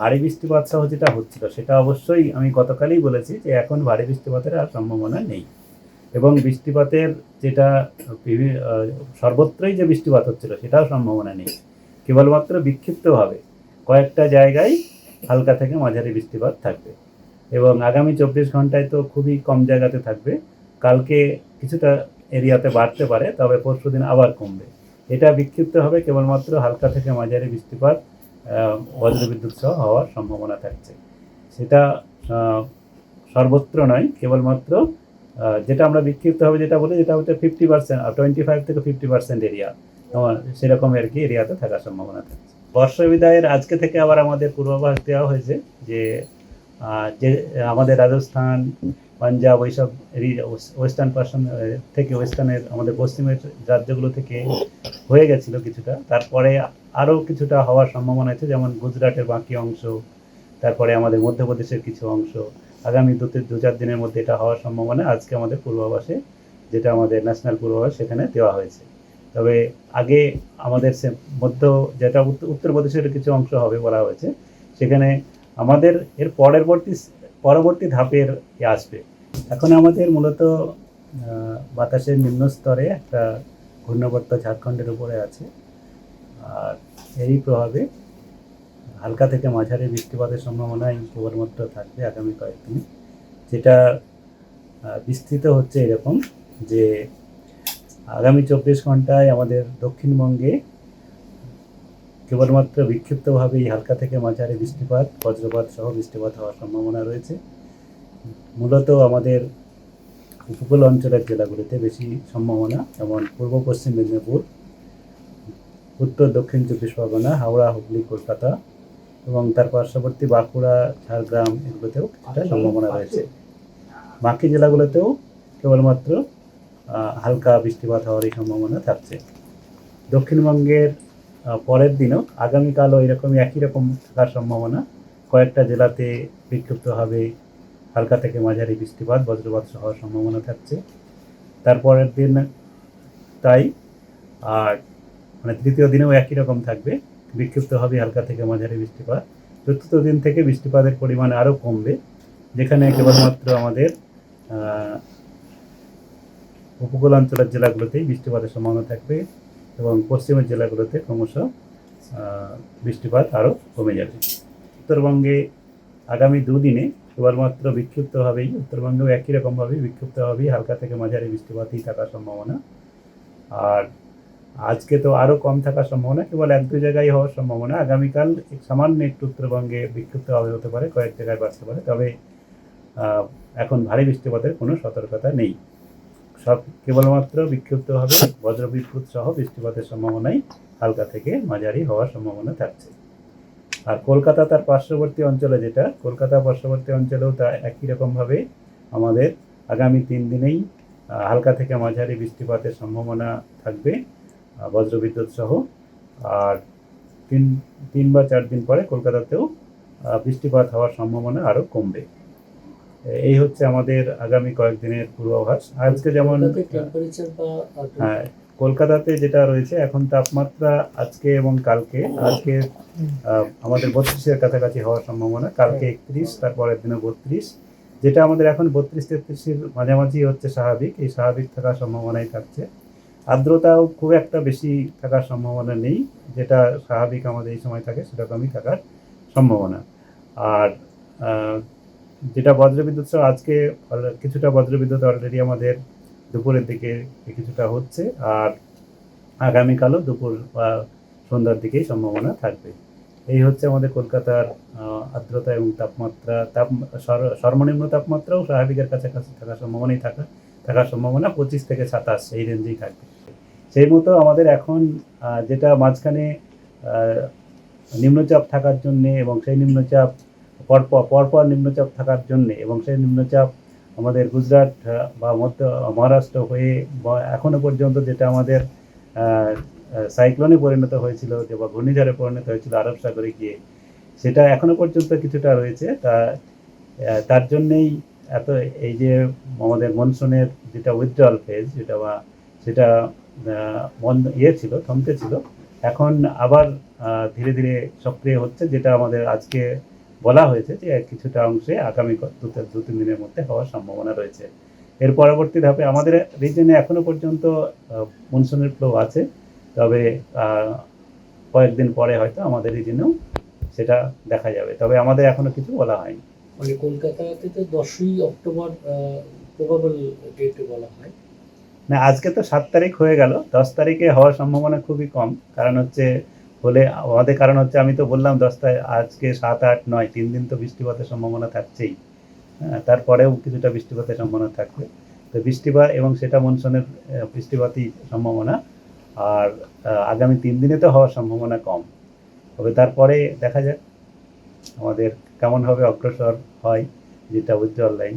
ভারী বৃষ্টিপাত সহ যেটা হচ্ছিল, সেটা অবশ্যই আমি গতকালই বলেছি যে এখন ভারী বৃষ্টিপাতের আর সম্ভাবনা নেই। এবং বৃষ্টিপাতের যেটা সর্বত্রই যে বৃষ্টিপাত হচ্ছিল, সেটাও সম্ভাবনা নেই। কেবলমাত্র বিক্ষিপ্তভাবে কয়েকটা জায়গায় হালকা থেকে মাঝারি বৃষ্টিপাত থাকবে। এবং আগামী চব্বিশ ঘন্টায় তো খুবই কম জায়গাতে থাকবে। কালকে কিছুটা এরিয়াতে বাড়তে পারে, তবে পরশু দিন আবার কমবে। এটা বিক্ষিপ্ত হবে কেবলমাত্র হালকা থেকে মাঝারি বৃষ্টিপাত বজ্রবিদ্যুৎ সহ হওয়ার সম্ভাবনা থাকছে। সেটা সর্বত্র নয়, কেবলমাত্র যেটা আমরা বিক্ষিপ্ত হবে যেটা বলি, যেটা হচ্ছে ফিফটি পার্সেন্ট আর টোয়েন্টি ফাইভ থেকে ফিফটি পার্সেন্ট এরিয়া সেরকম আর কি এরিয়াতে থাকার সম্ভাবনা থাকছে। বর্ষা বিদায়ের আজকে থেকে আবার আমাদের পূর্বাভাস দেওয়া হয়েছে যে যে, আমাদের রাজস্থান পাঞ্জাব ওইসব ওয়েস্টার্ন পার্সন থেকে ওয়েস্টার্নের আমাদের পশ্চিমের রাজ্যগুলো থেকে হয়ে গেছিল কিছুটা। তারপরে আরও কিছুটা হওয়ার সম্ভাবনা আছে, যেমন গুজরাটের বাকি অংশ, তারপরে আমাদের মধ্যপ্রদেশের কিছু অংশ। আগামী দু দু চার দিনের মধ্যে এটা হওয়ার সম্ভাবনা আজকে আমাদের পূর্বাভাসে, যেটা আমাদের ন্যাশনাল পূর্বাভাস সেখানে দেওয়া হয়েছে। তবে আগে আমাদের সে মধ্য, যেটা উত্তরপ্রদেশের কিছু অংশ হবে বলা হয়েছে, সেখানে আমাদের এর পরবর্তী পরবর্তী ধাপের আসবে। এখন আমাদের মূলত বাতাসের নিম্ন স্তরে একটা ঘূর্ণবর্ত ঝাড়খণ্ডের উপরে আছে। আর এরই প্রভাবে হালকা থেকে মাঝারি বৃষ্টিপাতের সম্ভাবনাই কেবলমাত্র থাকবে আগামী কয়েকদিনে। যেটা বিস্তৃত হচ্ছে এরকম যে আগামী চব্বিশ ঘন্টায় আমাদের দক্ষিণবঙ্গে কেবলমাত্র বিক্ষিপ্তভাবেই হালকা থেকে মাঝারি বৃষ্টিপাত, বজ্রপাত সহ বৃষ্টিপাত হওয়ার সম্ভাবনা রয়েছে। মূলত আমাদের উপকূল অঞ্চলের জেলাগুলিতে বেশি সম্ভাবনা যেমন পূর্ব পশ্চিম মেদিনীপুর উত্তর দক্ষিণ চব্বিশ পরগনা হাওড়া হুগলি কলকাতা এবং তার পার্শ্ববর্তী বাঁকুড়া ঝাড়গ্রাম এগুলোতেও কিছুটা সম্ভাবনা রয়েছে। বাকি জেলাগুলোতেও কেবলমাত্র হালকা বৃষ্টিপাত হওয়ারই সম্ভাবনা থাকছে। দক্ষিণবঙ্গের পরের দিনও আগামীকালও এরকমই একই রকম থাকার সম্ভাবনা। কয়েকটা জেলাতে বিক্ষিপ্তভাবে হালকা থেকে মাঝারি বৃষ্টিপাত বজ্রপাত হওয়ার সম্ভাবনা থাকছে। তারপরের দিন তাই আর মানে তৃতীয় দিনেও একই রকম থাকবে। বিক্ষিপ্তভাবে হালকা থেকে মাঝারি বৃষ্টিপাত। চতুর্থ দিন থেকে বৃষ্টিপাতের পরিমাণ আরও কমবে যেখানে কেবলমাত্র আমাদের আহ, উপকূল অঞ্চলের জেলাগুলোতেই বৃষ্টিপাতের সম্ভাবনা থাকবে এবং পশ্চিমের জেলাগুলোতে ক্রমশ বৃষ্টিপাত আরও কমে যাবে। উত্তরবঙ্গে আগামী দুদিনে কেবলমাত্র বিক্ষিপ্তভাবেই উত্তরবঙ্গেও একই রকমভাবেই বিক্ষিপ্তভাবেই হালকা থেকে মাঝারি বৃষ্টিপাতই থাকার সম্ভাবনা। আর আজকে তো আরও কম থাকার সম্ভাবনা, কেবল এক দু জায়গায় হওয়ার সম্ভাবনা। আগামীকাল সামান্য একটু উত্তরবঙ্গে বিক্ষিপ্তভাবে হতে পারে, কয়েক জায়গায় বাড়তে পারে। তবে এখন ভারী বৃষ্টিপাতের কোনো সতর্কতা নেই। সব কেবলমাত্র বিক্ষিপ্তভাবে বজ্রবিদ্যুৎ সহ বৃষ্টিপাতের সম্ভাবনাই হালকা থেকে মাঝারি হওয়ার সম্ভাবনা থাকছে। আর কলকাতা তার পার্শ্ববর্তী অঞ্চলে যেটা কলকাতা পার্শ্ববর্তী অঞ্চলেও তা একই রকমভাবে আমাদের আগামী তিন দিনেই হালকা থেকে মাঝারি বৃষ্টিপাতের সম্ভাবনা থাকবে বজ্রবিদ্যুৎ সহ। আর তিন তিন বা চার দিন পরে কলকাতাতেও বৃষ্টিপাত হওয়ার সম্ভাবনা আরও কমবে। এই হচ্ছে আমাদের আগামী কয়েকদিনের পূর্বাভাস। আজকে যেমন হ্যাঁ কলকাতাতে যেটা রয়েছে, এখন তাপমাত্রা আজকে এবং কালকে আজকে আমাদের বত্রিশের কাছাকাছি হওয়ার সম্ভাবনা, কালকে একত্রিশ, তারপরের দিনে বত্রিশ। যেটা আমাদের এখন বত্রিশ, তেত্রিশের মাঝামাঝি হচ্ছে স্বাভাবিক, এই স্বাভাবিক থাকার সম্ভাবনাই থাকছে। আর্দ্রতাও খুব একটা বেশি থাকার সম্ভাবনা নেই, যেটা স্বাভাবিক আমাদের এই সময় থাকে সেটা সেরকমই থাকার সম্ভাবনা। আর যেটা বজ্রবিদ্যুৎ আজকে কিছুটা বজ্রবিদ্যুৎ অলরেডি আমাদের দুপুরের দিকে কিছুটা হচ্ছে আর আগামীকালও দুপুর বা সন্ধ্যার দিকেই সম্ভাবনা থাকবে। এই হচ্ছে আমাদের কলকাতার আর্দ্রতা এবং তাপমাত্রা, তাপ সর্বনিম্ন তাপমাত্রাও স্বাভাবিকের কাছাকাছি থাকার সম্ভাবনাই থাকা, থাকার সম্ভাবনা পঁচিশ থেকে সাতাশ এই রেঞ্জেই থাকবে। সেই মতো আমাদের এখন যেটা মাঝখানে নিম্নচাপ থাকার জন্যে এবং সেই নিম্নচাপ পরপর পরপর নিম্নচাপ থাকার জন্যে এবং সেই নিম্নচাপ আমাদের গুজরাট বা মধ্য, মহারাষ্ট্র হয়ে, বা এখনও পর্যন্ত যেটা আমাদের সাইক্লোনে পরিণত হয়েছিল, যে বা ঘূর্ণিঝড়ে পরিণত হয়েছিল আরব সাগরে গিয়ে, সেটা এখনও পর্যন্ত কিছুটা রয়েছে। তা তার জন্যেই এত, এই যে আমাদের মনসুনের যেটা উইথড্রল ফেজ যেটা বা সেটা বন্ধ ইয়ে ছিল, থমকে ছিল, এখন আবার ধীরে ধীরে সক্রিয় হচ্ছে, যেটা আমাদের আজকে বলা হয়েছে যে কিছুটা অংশে আগামী দু দু তিন দিনের মধ্যে হওয়ার সম্ভাবনা রয়েছে। এর পরবর্তী ধাপে আমাদের রিজনে এখনও পর্যন্ত মনসুনের ফ্লো আছে। তবে কয়েকদিন পরে হয়তো আমাদের রিজনেও সেটা দেখা যাবে। তবে আমাদের এখনও কিছু বলা হয়নি। মানে কলকাতাতে তো দশই অক্টোবর প্রবাবল ডেট বলা হয়। না আজকে তো সাত তারিখ হয়ে গেল। দশ তারিখে হওয়ার সম্ভাবনা খুবই কম। কারণ হচ্ছে হলে আমাদের কারণ হচ্ছে আমি তো বললাম দশটায়, আজকে সাত, আট, নয়, তিন দিন তো বৃষ্টিপাতের সম্ভাবনা থাকছেই। হ্যাঁ তারপরেও কিছুটা বৃষ্টিপাতের সম্ভাবনা থাকবে। তো বৃষ্টিপাত এবং সেটা মনসুনের বৃষ্টিপাতই সম্ভাবনা। আর আগামী তিন দিনে তো হওয়ার সম্ভাবনা কম। তবে তারপরে দেখা যাক আমাদের কেমনভাবে অগ্রসর হয় যেটা উজ্জ্বল লাইন।